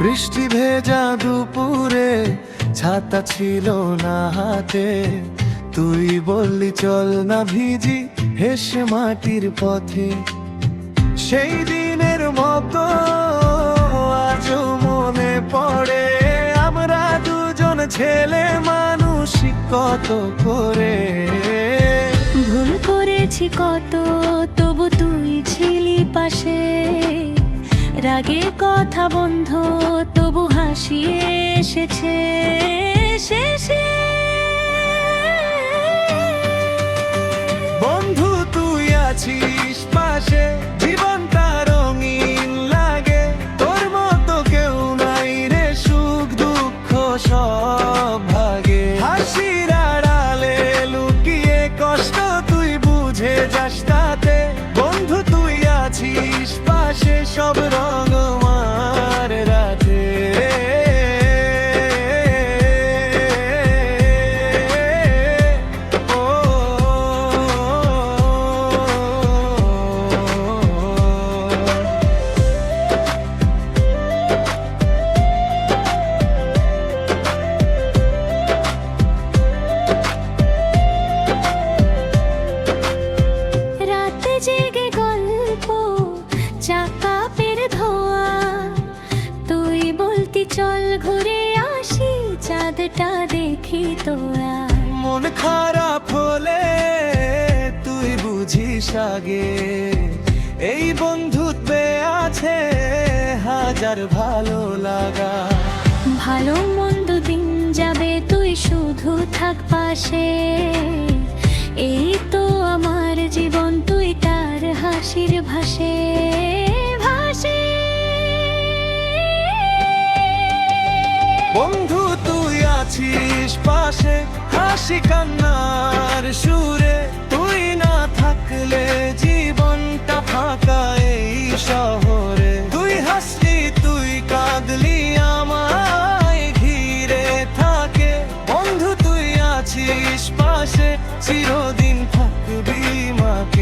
বৃষ্টি ভেজা দুপুরে, ছাতা ছিল না হাতে। তুই বললি, চল না ভিজি হেসে মাটির পথে। সেই দিনের মতো আজও মনে পড়ে, আমরা দুজন ছেলে মানুষ কত করে। ভুল করেছি কত, তবু তুই ছিলি পাশে। রাগের কথা বন্ধ তবু হাসিয়ে এসেছে শেষে চাকা পের ধোয়া। তুই বলতি চল ঘুরে আসি চাঁদটা দেখি তোরা। মন খারাপ হলে তুই বুঝিস আগে এই বন্ধুত্বে আছে হাজার ভালো লাগা। ভালো মন্দ দিন যাবে তুই শুধু থাক পাশে। এই তো আমার জীবন তুই তার হাসির ভাসে। আছিস পাশে, হাসি কান্নার সুরে। তুই না থাকলে জীবনটা ফাঁকা এই শহরে। তুই হাসলি, তুই কাঁদলি, আমায় ঘিরে থাকে। বন্ধু, তুই আছিস পাশে, চিরদিন থাকবি মাকে।